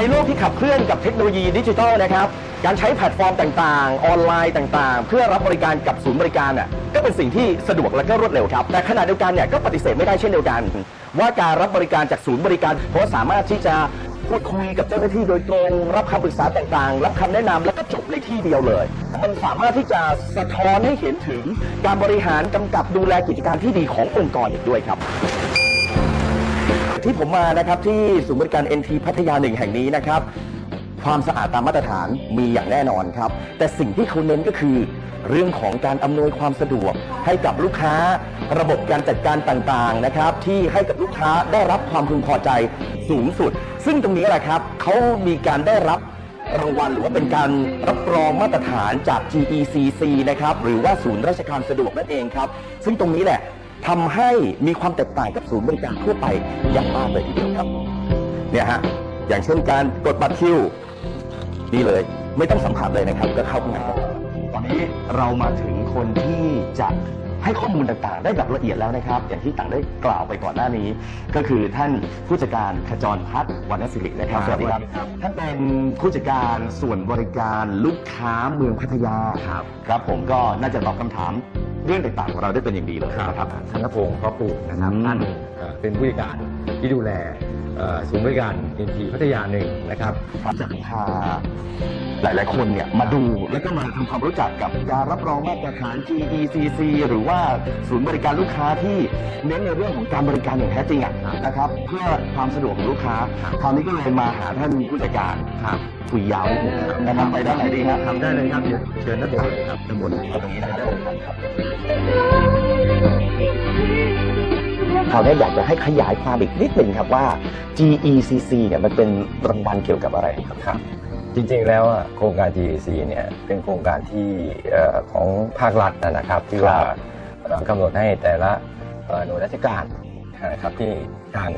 ในโลกที่ขับเคลื่อนกับเทคโนโลยีดิจิทัลนะครับ การใช้แพลตฟอร์มต่างๆ ออนไลน์ต่างๆ เพื่อรับบริการกับศูนย์บริการน่ะก็เป็นสิ่งที่สะดวกและก็รวดเร็วครับ แต่ขณะเดียวกันเนี่ยก็ปฏิเสธไม่ได้เช่นเดียวกัน ว่าการรับบริการจากศูนย์บริการเพราะสามารถที่จะพูดคุยกับเจ้าหน้าที่โดยตรงรับคำปรึกษาต่างๆ รับคำแนะนำแล้วก็จบในที่เดียวเลย มันสามารถที่จะสะท้อนให้เห็นถึงการบริหารกำกับดูแลกิจการที่ดีขององค์กรอีกด้วยครับ ที่ผมมานะครับที่ศูนย์บริการ NT พัทยาหนึ่งแห่งนี้นะครับ ความสะอาดตามมาตรฐานมีอย่างแน่นอนครับ แต่สิ่งที่เขาเน้นก็คือ เรื่องของการอำนวยความสะดวกให้กับลูกค้า ระบบการจัดการต่างๆนะครับ ที่ให้กับลูกค้าได้รับความพึงพอใจสูงสุด ซึ่งตรงนี้แหละครับเขามีการได้รับรางวัลหรือว่าเป็นการรับรองมาตรฐานจาก GECC นะครับหรือว่าศูนย์ราชการสะดวกนั่นเองครับ ซึ่งตรงนี้แหละ ทำให้มีความแตกต่างกับศูนย์บริการทั่วไปอย่างมากเลยทีเดียวครับเนี่ยฮะอย่างเช่นการกดบัตรคิวนี่เลย ไม่ต้องสัมผัสเลยนะครับ ก็เข้าข้างในได้ตอนนี้เรามาถึงคนที่จะให้ข้อมูลต่างๆ ได้แบบละเอียดแล้วนะครับ อย่างที่ต่างได้กล่าวไปก่อนหน้านี้ ก็คือท่านผู้จัดการขจรพัฒน์วรรณศิรินะครับสวัสดีครับท่านเป็นผู้จัดการส่วนบริการลูกค้าเมืองพัทยาครับครับ ผมก็น่าจะตอบคำถาม เรื่องต่างๆของเราได้เป็นอย่างดีเลยนะครับ ธนพงศ์ก็ปลูกนะครับอืมท่านเอ่อเป็นผู้จัดการที่ดูแลเอ่อ ศูนย์บริการเอ็นทีพัทยาหนึ่งนะครับครับจะพาหลาย ๆ คนเนี่ยมาดูแล้วก็มาทำความรู้จักกับการรับรองมาตรฐาน GECC หรือว่าศูนย์บริการลูกค้าที่เน้นในเรื่องของการบริการอย่างแท้จริงอะนะครับ เพื่อความสะดวกของลูกค้า คราวนี้ก็เลยมาหาท่านผู้จัดการครับคุยยาวนิดนึงนะครับไปด้านไหนดีครับทำได้เลยครับเดี๋ยวเชิญนักบอลเลยครับนักบอลตรงนี้นะครับ คราวนี้อยากจะให้ขยายความอีกนิดหนึ่งครับว่า GECC เนี่ยมันเป็นรางวัลเกี่ยวกับอะไรครับครับ จริงๆแล้วอะโครงการ GAC เนี่ยเป็นโครงการที่เอ่อของภาครัฐนะนะครับที่ว่าเอ่อกำหนดให้แต่ละเอ่อหน่วยราชการนะครับที่การ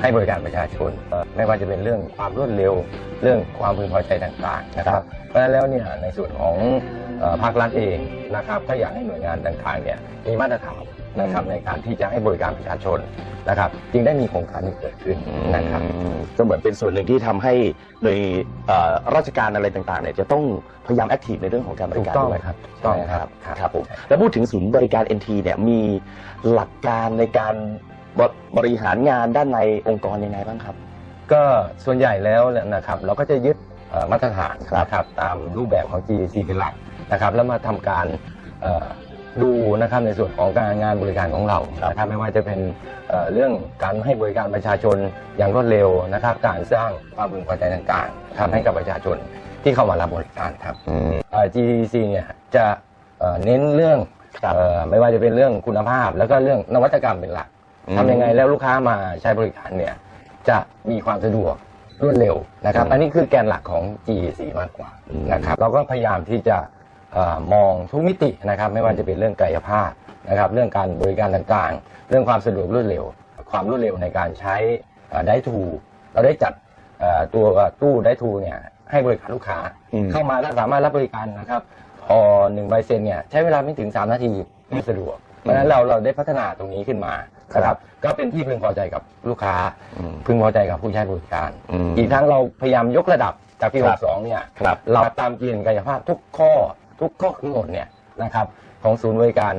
ให้บริการประชาชนเอ่อไม่ว่าจะเป็นเรื่องความรวดเร็วเรื่องความพึงพอใจต่างๆนะครับ เพราะฉะนั้นแล้วเนี่ยในส่วนของเอ่อภาครัฐเองนะครับก็อยากให้หน่วยงานต่างๆเนี่ยมีมาตรฐาน นะครับในการที่จะให้บริการประชาชนนะครับจึงได้มีโครงการนี้เกิดขึ้นนะครับก็เหมือนเป็นส่วนหนึ่งที่ทำให้โดยเอ่อราชการอะไรต่างๆเนี่ยจะต้องพยายามแอคทีฟในเรื่องของการบริการถูกต้องด้วยครับใช่ไหมถูกต้องครับครับผมแล้วพูดถึงศูนย์บริการ NT เนี่ยมีหลักการในการบบริหารงานด้านในองค์กรยังไงบ้างครับ ก็ส่วนใหญ่แล้วเนี่ยนะครับเราก็จะยึดเอ่อมาตรฐานครับนะครับตามรูปแบบของ GDC เป็นหลักนะครับแล้วมาทำการเอ่อ ดูนะครับในส่วนของการงานบริการของเรานะครับไม่ว่าจะเป็นเอ่อเรื่องการให้บริการประชาชนอย่างรวดเร็วนะครับ การสร้างความพึงพอใจต่างๆทำให้กับประชาชนที่เข้ามารับบริการครับเอ่อ GDC เนี่ยจะเอ่อเน้นเรื่องครับเอ่อไม่ว่าจะเป็นเรื่องคุณภาพ แล้วก็เรื่องนวัตกรรมเป็นหลักอืมทำยังไงแล้วลูกค้ามาใช้บริการเนี่ยจะมีความสะดวกรวดเร็วนะครับอืมอันนี้คือแกนหลักของ GEC มากกว่าอืมนะครับเราก็พยายามที่จะเอ่อ มองทุกมิตินะครับ ไม่ว่าจะเป็นเรื่องกายภาพนะครับ เรื่องการบริการต่างๆ เรื่องความสะดวกรวดเร็ว ความรวดเร็วในการใช้ได้ทูเราได้จัดเอ่อตัวตู้ได้ทูเนี่ยให้บริการลูกค้าอืมเข้ามาแล้วสามารถรับบริการนะครับพอหนึ่งใบเซ็นเนี่ยใช้เวลาไม่ถึง 3 นาทีไม่สะดวกเพราะฉะนั้นเราเราได้พัฒนาตรงนี้ขึ้นมานะครับ ก็เป็นที่พึงพอใจกับลูกค้าอืมพึงพอใจกับผู้ใช้บริการอืมอีกทั้งเราพยายามยกระดับจากปีครับ62เนี่ยครับเราตามเกณฑ์กายภาพทุกข้อ ทุกข้อกำหนดเนี่ยนะครับของศูนย์บริการ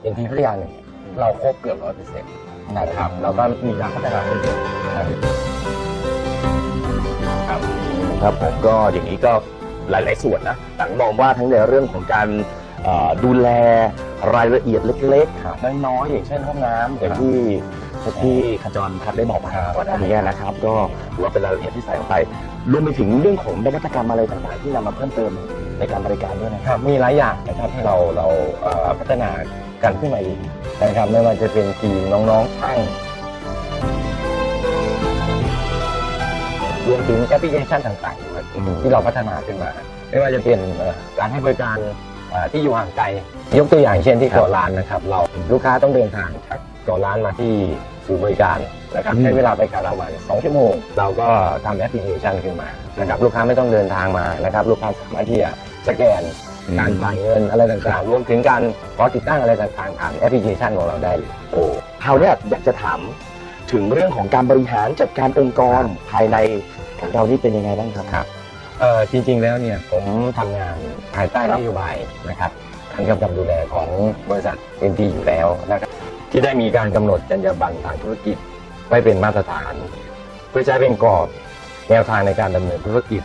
เอ็นทีพัทยาหนึ่งเราครบเกือบร้อยเปอร์เซ็นต์นะครับเราก็มีการพัฒนาขึ้นนะครับครับผมก็อย่างนี้ก็หลาย ๆ ส่วนนะต่างมองว่าทั้งในเรื่องของการเอ่อดูแลรายละเอียดเล็กครับๆน้อยๆอย่างเช่นห้องน้ำอย่างครับที่ที่ขจรพัฒน์ได้บอกมาครับก่อนหน้านี้นะครับ ก็ถือว่าเป็นรายละเอียดที่ใส่ลงไปรวมไปถึงเรื่องของนวัตกรรมอะไรต่างๆที่นำมาเพิ่มเติม ในการบริการด้วยนะคครับรับ มีหลายอย่างนะครับที่เราเราเอ่อพัฒนากันขึ้นมาอีกนะครับไม่ว่าจะเป็นทีมน้องๆช่างรวมถึงแอปพลิเคชันต่างๆด้วยอืม ที่เราพัฒนาขึ้นมา ไม่ว่าจะเป็นเอ่อการให้บริการเอ่อที่อยู่ห่างไกล ยกตัวอย่างเช่นที่ครับเกาะล้านนะครับ เราลูกค้าต้องเดินทางจากเกาะล้านมาที่ศูนย์บริการ นะครับอืมใช้เวลาไปกับเราประมาณสองชั่วโมง เราก็ทำแอปพลิเคชันขึ้นมานะครับลูกค้าไม่ต้องเดินทางมานะครับลูกค้าสามารถที่จะสแกนการจ่ายเงินอะไรต่างๆ รวมถึงการขอติดตั้งอะไรต่างๆผ่านแอปพลิเคชันของเราได้เลยโอ้คราวเนี้ยอยากจะถามถึงเรื่องของการบริหารจัดการองค์กรภายในของเรานี่เป็นยังไงบ้างครับครับเอ่อจริงๆแล้วเนี่ยผมทำงานภายใต้นโยบายนะครับการกำกับดูแลของบริษัทเอ็นทีอยู่แล้วนะครับที่ได้มีการกำหนดจรรยาบรรณทางธุรกิจ ไว้เป็นมาตรฐาน เพื่อใช้เป็นกรอบแนวทางในการดำเนินธุรกิจ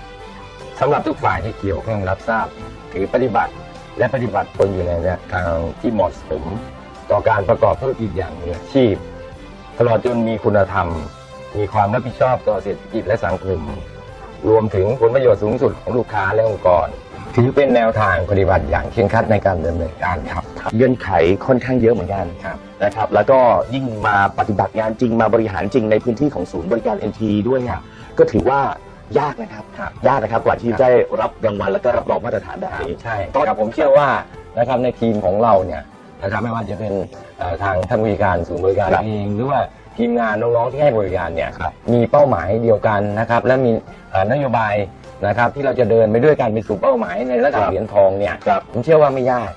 สำหรับทุกฝ่ายที่เกี่ยวข้องรับทราบถือปฏิบัติ และปฏิบัติตนอยู่ในทางที่เหมาะสมต่อการประกอบธุรกิจอย่างมืออาชีพ ตลอดจนมีคุณธรรม มีความรับผิดชอบต่อเศรษฐกิจและสังคม รวมถึงผลประโยชน์สูงสุดของลูกค้าและองค์กร ถือเป็นแนวทางปฏิบัติอย่างเคร่งครัดในการดำเนินการครับเงื่อนไขค่อนข้างเยอะเหมือนกันครับนะครับ แล้วก็ยิ่งมาปฏิบัติงานจริงมาบริหารจริงในพื้นที่ของศูนย์บริการ NT ด้วยเนี่ยก็ถือว่ายากนะครับครับยากนะครับกว่าที่จะได้รับรางวัลแล้วก็รับรองมาตรฐานแบบนี้ใช่ครับผมเชื่อว่านะครับในทีมของเราเนี่ยนะครับไม่ว่าจะเป็นเอ่อทางท่านบริการศูนย์บริการครับเองหรือว่าทีมงานน้องๆที่ให้บริการเนี่ยครับมีเป้าหมายเดียวกันนะครับและมีเอ่อนโยบาย นะครับ ที่เราจะเดินไปด้วยกันไปสู่เป้าหมายในระดับครับเหรียญทองเนี่ยครับ ผมเชื่อว่าไม่ยาก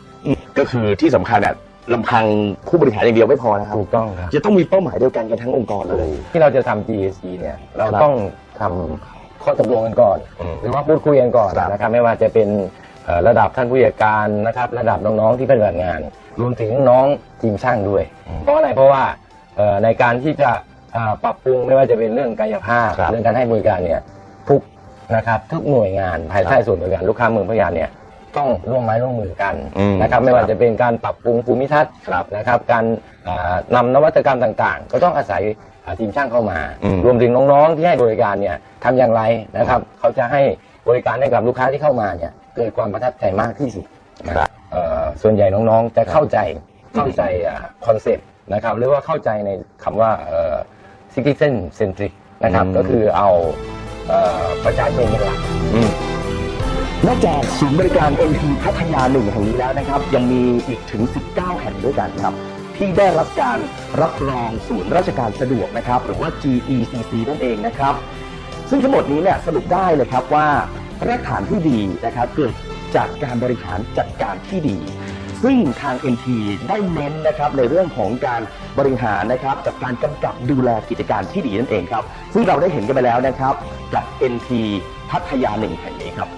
ก็คือที่สำคัญอะลำพังผู้บริหารอย่างเดียวไม่พอนะครับ ถูกต้องครับ จะต้องมีเป้าหมายเดียวกันกันทั้งองค์กรเลย ที่เราจะทำ GAC เนี่ยเราครับต้องทำข้อตกลงกันก่อนอืมหรือว่าพูดคุยกันก่อนครับนะครับไม่ว่าจะเป็นเอ่อระดับท่านผู้จัดการนะครับ ระดับน้องๆที่ปฏิบัติงาน รวมถึงน้องทีมช่างด้วยเพราะอะไรเพราะว่าเอ่อในการที่จะอ่าปรับปรุงไม่ว่าจะเป็นเรื่องกายภาพครับ เรื่องการให้บริการเนี่ยทุก นะครับทุกหน่วยงานภายใต้ส่วนบริการลูกค้าเมืองพัทยาเนี่ยต้องร่วมไม้ร่วมมือกันอืมนะครับไม่ว่าจะเป็นการปรับปรุงภูมิทัศน์ครับนะครับ การอ่านำนวัตกรรมต่างๆ ก็ต้องอาศัยอ่าทีมช่างเข้ามาอืมรวมถึงน้องๆที่ให้บริการเนี่ยทำอย่างไรนะครับ เขาจะให้บริการให้กับลูกค้าที่เข้ามาเนี่ยเกิดความประทับใจมากที่สุดนะครับเอ่อส่วนใหญ่น้องๆจะเข้าใจเข้าใจคอนเซ็ปต์นะครับหรือว่าเข้าใจในคำว่าเอ่อ citizen centric นะครับอืมก็คือเอาเอ่อ ประชาชนเป็นหลักนอกจากศูนย์บริการ NT พัทยาหนึ่งแห่งนี้แล้วนะครับ ยังมีอีกถึง 19 แห่งด้วยกันครับ ที่ได้รับการรับรองศูนย์ราชการสะดวกนะครับ หรือว่า GECC นั่นเองนะครับ ซึ่งทั้งหมดนี้เนี่ยสรุปได้เลยครับว่ารากฐานที่ดีนะครับเกิดจากการบริหารจัดการที่ดี ซึ่งทาง NT ได้เน้นนะครับในเรื่องของการ บริหารนะครับกับการกำกับดูแลกิจการที่ดีนั่นเองครับ ซึ่งเราได้เห็นกันไปแล้วนะครับกับ NT พัทยาหนึ่งแห่งนี้ครับ